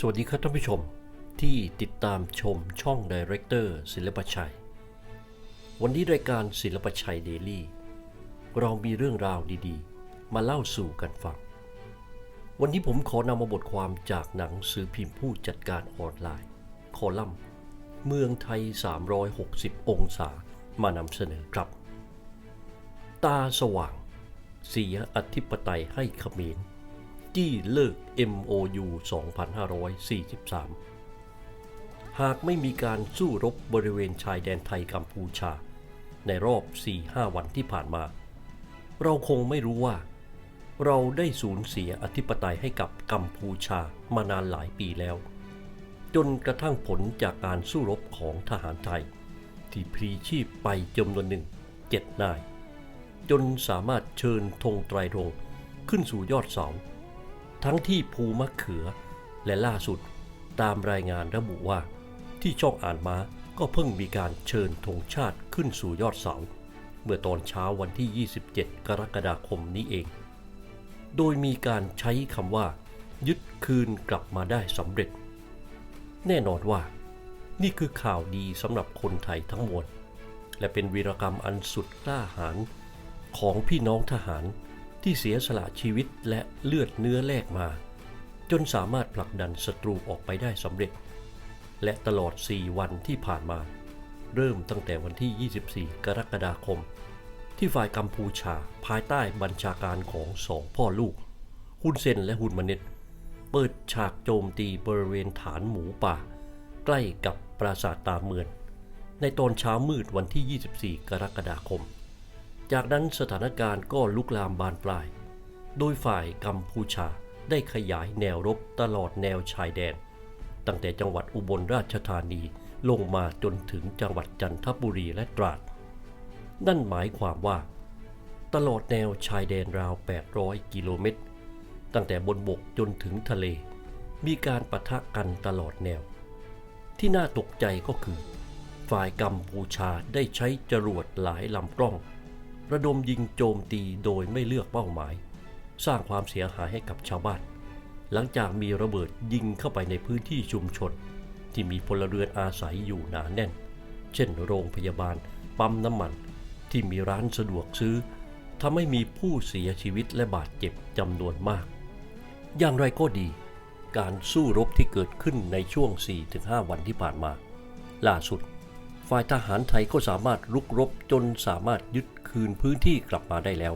สวัสดีครับท่านผู้ชมที่ติดตามชมช่อง Director ศิลปชัย วันนี้รายการศิลปชัยเดลี่ เรามีเรื่องราวดีๆ มาเล่าสู่กันฟัง วันนี้ผมขอนำมาบทความจากหนังสือพิมพ์ผู้จัดการออนไลน์ คอลัมน์ เมืองไทย 360 องศามานำเสนอครับ ตาสว่าง เสียอธิปไตยให้ขมร จี้เลิก MOU 2543 หากไม่มีการสู้รบบริเวณชายแดนไทยกัมพูชา ในรอบ 4-5 วันที่ผ่านมา เราคงไม่รู้ว่า เราได้สูญเสียอธิปไตยให้กับกัมพูชามานานหลายปีแล้ว จนกระทั่งผลจากการสู้รบของทหารไทย ที่พลีชีพไปจำนวนหนึ่งเจ็ดนาย จนสามารถเชิญธงไตรรงขึ้นสู่ยอดเสา ทั้งที่ภูมะเขือ และล่าสุดตามรายงานระบุว่า ที่ช่องอ่านมาก็เพิ่งมีการเชิญธงชาติขึ้นสู่ยอดเสา เมื่อตอนเช้าวันที่ 27 กรกฎาคมนี้เอง โดยมีการใช้คำว่า ยึดคืนกลับมาได้สำเร็จ แน่นอนว่า นี่คือข่าวดีสำหรับคนไทยทั้งมวลและเป็นวีรกรรมอันสุดกล้าหาญของพี่น้องทหาร ที่เสียสละชีวิตและเลือดเนื้อแลกมา จนสามารถผลักดันศัตรูออกไปได้สำเร็จ และตลอด 4 วันที่ผ่านมา เริ่มตั้งแต่วันที่ 24 กรกฎาคม ที่ฝ่ายกัมพูชาภายใต้บัญชาการของสองพ่อลูก ฮุนเซนและฮุนมาเน็ตเปิดฉากโจมตีบริเวณฐานหมูป่า ใกล้กับปราสาทตาเมือน ในตอนเช้ามืดวันที่ 24 กรกฎาคม จากนั้นสถานการณ์ก็ลุกลามบานปลาย โดยฝ่ายกัมพูชาได้ขยายแนวรบตลอดแนวชายแดน ตั้งแต่จังหวัดอุบลราชธานีลงมาจนถึงจังหวัดจันทบุรีและตราด นั่นหมายความว่า ตลอดแนวชายแดนราว 800 กิโลเมตร ตั้งแต่บนบกจนถึงทะเล มีการปะทะกันตลอดแนว ที่น่าตกใจก็คือ ฝ่ายกัมพูชาได้ใช้จรวดหลายลำกล้อง ระดมยิงโจมตีโดยไม่เลือกเป้าหมาย สร้างความเสียหายให้กับชาวบ้าน หลังจากมีระเบิดยิงเข้าไปในพื้นที่ชุมชน ที่มีพลเรือนอาศัยอยู่หนาแน่น เช่นโรงพยาบาล ปั๊มน้ำมัน ที่มีร้านสะดวกซื้อทำให้มีผู้เสียชีวิตและบาดเจ็บจำนวนมาก อย่างไรก็ดี การสู้รบที่เกิดขึ้นในช่วง 4-5 วันที่ผ่านมา ล่าสุด ฝ่ายทหารไทยก็สามารถรุกรบจนสามารถยึด คืนพื้นที่กลับมาได้แล้ว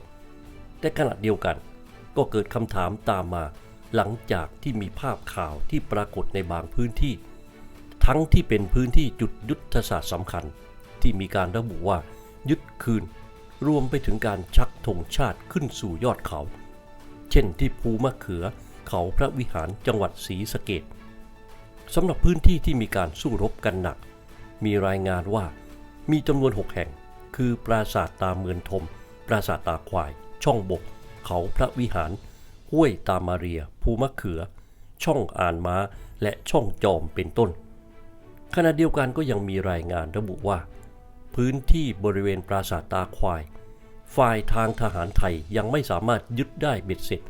แต่ขณะเดียวกัน ก็เกิดคำถามตามมา หลังจากที่มีภาพข่าวที่ปรากฏในบางพื้นที่ ทั้งที่เป็นพื้นที่จุดยุทธศาสตร์สำคัญ ที่มีการระบุว่ายึดคืน รวมไปถึงการชักธงชาติขึ้นสู่ยอดเขา เช่นที่ภูมะเขือเขาพระวิหารจังหวัดศรีสะเกดสำหรับพื้นที่ที่มีการสู้รบกันหนัก มีรายงานว่ามีจำนวน 6 แห่ง คือปราสาทตาเมือนทม ปราสาทตาควาย ช่องบก เขาพระวิหาร ห้วยตามาเรีย ภูมะเขือ ช่องอ่านม้า และช่องจอมเป็นต้น ขณะเดียวกันก็ยังมีรายงานระบุว่า พื้นที่บริเวณปราสาทตาควาย ฝ่ายทางทหารไทยยังไม่สามารถยึดได้เบ็ดเสร็จ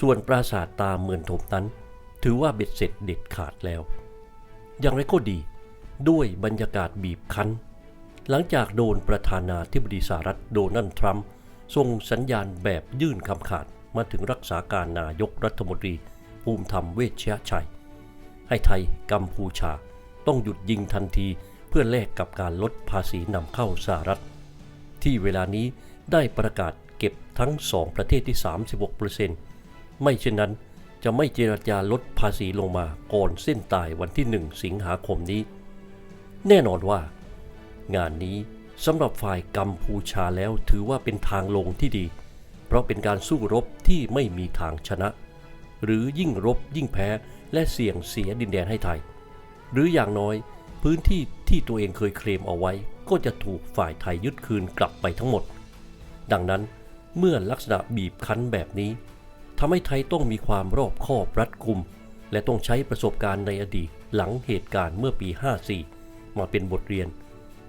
ส่วนปราสาทตาเมือนทมนั้น ถือว่าเบ็ดเสร็จเด็ดขาดแล้ว อย่างไรก็ดีด้วยบรรยากาศบีบคั้น หลังจากโดนประธานาธิบดีสหรัฐโดนัลด์ทรัมป์ส่งสัญญาณแบบยื่นคำขาดมาถึงรักษาการนายกรัฐมนตรี ภูมิธรรมเวชยชัย ให้ไทยกัมพูชาต้องหยุดยิงทันทีเพื่อแลกกับการลดภาษีนำเข้าสหรัฐ ที่เวลานี้ได้ประกาศเก็บทั้งสองประเทศที่ 36%ไม่เช่นนั้นจะไม่เจรจาลดภาษีลงมาก่อนเส้นตายวันที่ 1 สิงหาคมนี้ แน่นอนว่า งานนี้สำหรับฝ่ายกัมพูชาแล้วถือว่าเป็นทางลงที่ดี เพราะเป็นการสู้รบที่ไม่มีทางชนะ หรือยิ่งรบยิ่งแพ้และเสี่ยงเสียดินแดนให้ไทย หรืออย่างน้อยพื้นที่ที่ตัวเองเคยเคลมเอาไว้ ก็จะถูกฝ่ายไทยยึดคืนกลับไปทั้งหมด ดังนั้นเมื่อลักษณะบีบคั้นแบบนี้ทำให้ไทยต้องมีความรอบคอบรัดกุม และต้องใช้ประสบการณ์ในอดีตหลังเหตุการณ์เมื่อปี 54 มาเป็นบทเรียน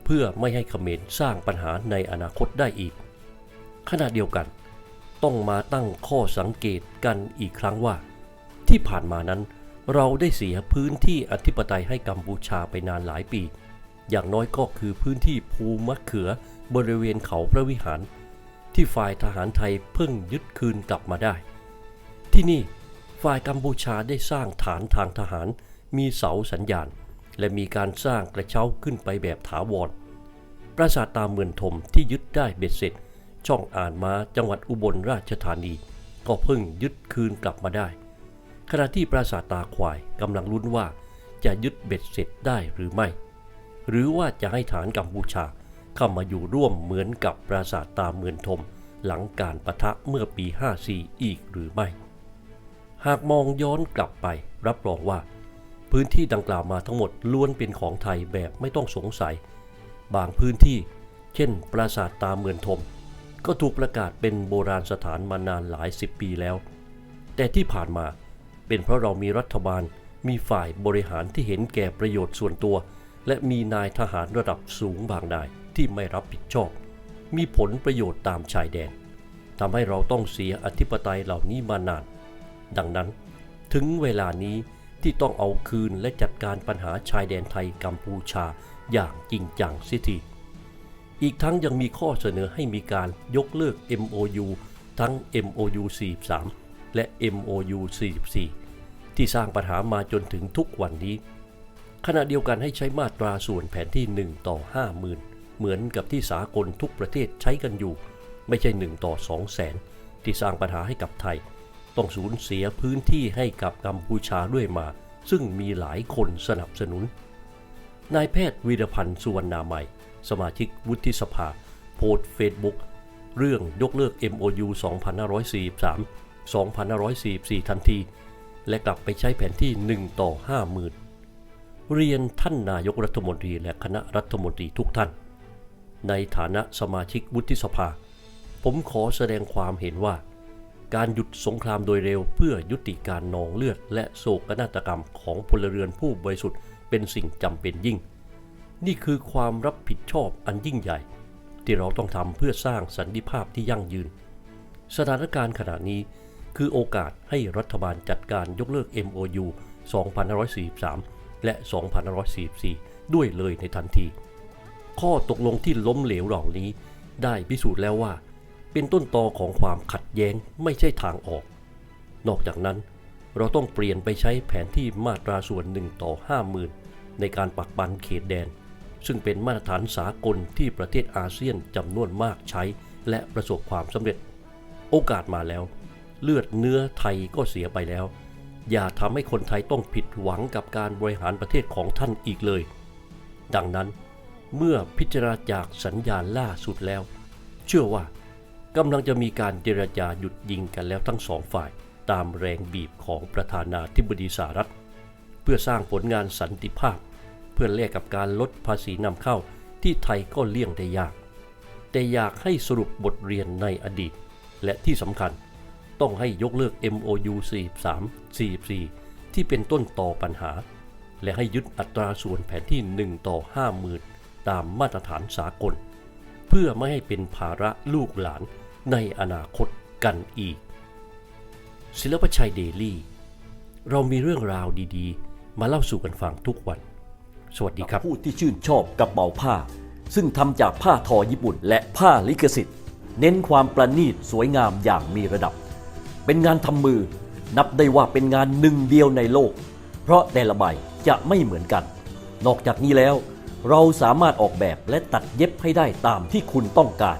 เพื่อไม่ให้เขมรสร้างปัญหาในอนาคตได้อีก ขณะเดียวกัน ต้องมาตั้งข้อสังเกตกันอีกครั้งว่า ที่ผ่านมานั้นเราได้เสียพื้นที่อธิปไตยให้กัมพูชาไปนานหลายปี อย่างน้อยก็คือพื้นที่ภูมะเขือบริเวณเขาพระวิหาร ที่ฝ่ายทหารไทยเพิ่งยึดคืนกลับมาได้ ที่นี่ฝ่ายกัมพูชาได้สร้างฐานทางทหารมีเสาสัญญาณ และมีการสร้างกระเช้าขึ้นไปแบบถาวร ปราสาทตาเมือนทมที่ยึดได้เบ็ดเสร็จ ช่องอ่านมาจังหวัดอุบลราชธานี ก็เพิ่งยึดคืนกลับมาได้ ขณะที่ปราสาทตาควายกำลังลุ้นว่าจะยึดเบ็ดเสร็จได้หรือไม่ หรือว่าจะให้ฐานกัมพูชาเข้ามาอยู่ร่วมเหมือนกับปราสาทตาเมือนทมหลังการประทะเมื่อปี 54 อีกหรือไม่ หากมองย้อนกลับไปรับรองว่า พื้นที่ดังกล่าวมาทั้งหมดล้วนเป็นของไทยแบบไม่ต้องสงสัย บางพื้นที่ เช่น ปราสาทตาเมือนทม ก็ถูกประกาศเป็นโบราณสถานมานานหลายสิบปีแล้ว แต่ที่ผ่านมาเป็นเพราะเรามีรัฐบาลมีฝ่ายบริหารที่เห็นแก่ประโยชน์ส่วนตัว และมีนายทหารระดับสูงบางนายที่ไม่รับผิดชอบ มีผลประโยชน์ตามชายแดนทำให้เราต้องเสียอธิปไตยเหล่านี้มานาน ดังนั้น ถึงเวลานี้ ที่ต้องเอาคืนและจัดการปัญหาชายแดนไทยกัมพูชาอย่างจริงจังเสิทีอีกทั้งยังมีข้อเสนอให้มีการยกเลิก MOU ทั้ง MOU 43 และ MOU 44 ที่สร้างปัญหามาจนถึงทุกวันนี้ ขณะเดียวกันให้ใช้มาตราส่วนแผนที่ 1 ต่อ 50,000 เหมือนกับที่สากลทุกประเทศใช้กันอยู่ ไม่ใช่ 1 ต่อ2แสนที่สร้างปัญหาให้กับไทย ต้องสูญเสียพื้นที่ให้กับกัมพูชาด้วยมา ซึ่งมีหลายคนสนับสนุน นายแพทย์วีรพันธ์สุวรรณาใหม่ สมาชิกวุฒิสภา โพสต์เฟซบุ๊กเรื่องยกเลิก MOU 2543 2544 ทันที และกลับไปใช้แผนที่ 1 ต่อ 50,000 เรียนท่านนายกรัฐมนตรีและคณะรัฐมนตรีทุกท่าน ในฐานะสมาชิกวุฒิสภา ผมขอแสดงความเห็นว่า การหยุดสงครามโดยเร็วเพื่อยุติการนองเลือด และโศกนาฏกรรมของพลเรือนผู้บริสุทธิ์เป็นสิ่งจำเป็นยิ่ง นี่คือความรับผิดชอบอันยิ่งใหญ่ ที่เราต้องทำเพื่อสร้างสันติภาพที่ยั่งยืน สถานการณ์ขณะนี้คือโอกาสให้รัฐบาลจัดการยกเลิก MOU 2543 และ 2544 ด้วยเลยในทันที ข้อตกลงที่ล้มเหลวเหล่านี้ได้พิสูจน์แล้วว่า เป็นต้นตอของความขัดแย้งไม่ใช่ทางออก นอกจากนั้นเราต้องเปลี่ยนไปใช้แผนที่มาตราส่วน1ต่อ50,000ในการปักบันเขตแดน ซึ่งเป็นมาตรฐานสากลที่ประเทศอาเซียนจำนวนมากใช้ และประสบความสำเร็จ โอกาสมาแล้ว เลือดเนื้อไทยก็เสียไปแล้ว อย่าทำให้คนไทยต้องผิดหวังกับการบริหารประเทศของท่านอีกเลย ดังนั้น เมื่อพิจารณาจากสัญญาณล่าสุดแล้ว เชื่อว่า กำลังจะมีการเจรจาหยุดยิงกันแล้วทั้งสองฝ่าย ตามแรงบีบของประธานาธิบดีสหรัฐ เพื่อสร้างผลงานสันติภาพ เพื่อแลกกับการลดภาษีนำเข้าที่ไทยก็เลี่ยงได้ยาก แต่อยากให้สรุปบทเรียนในอดีต และที่สำคัญต้องให้ยกเลิก MOU 43 44 ที่เป็นต้นต่อปัญหา และให้ยึดอัตราส่วนแผนที่ 1 ต่อ 50,000 ตามมาตรฐานสากล เพื่อไม่ให้เป็นภาระลูกหลาน ในอนาคตกันอีก ศิลปชัยเดลี่ เรามีเรื่องราวดีๆ มาเล่าสู่กันฟังทุกวัน สวัสดีครับ ผู้ที่ชื่นชอบกระเป๋าผ้า ซึ่งทำจากผ้าทอญี่ปุ่น และผ้าลิขสิทธิ์ เน้นความประณีตสวยงามอย่างมีระดับ เป็นงานทำมือนับได้ว่าเป็นงานหนึ่งเดียวในโลก เพราะแต่ละใบจะไม่เหมือนกัน นอกจากนี้แล้ว เราสามารถออกแบบและตัดเย็บให้ได้ตามที่คุณต้องการ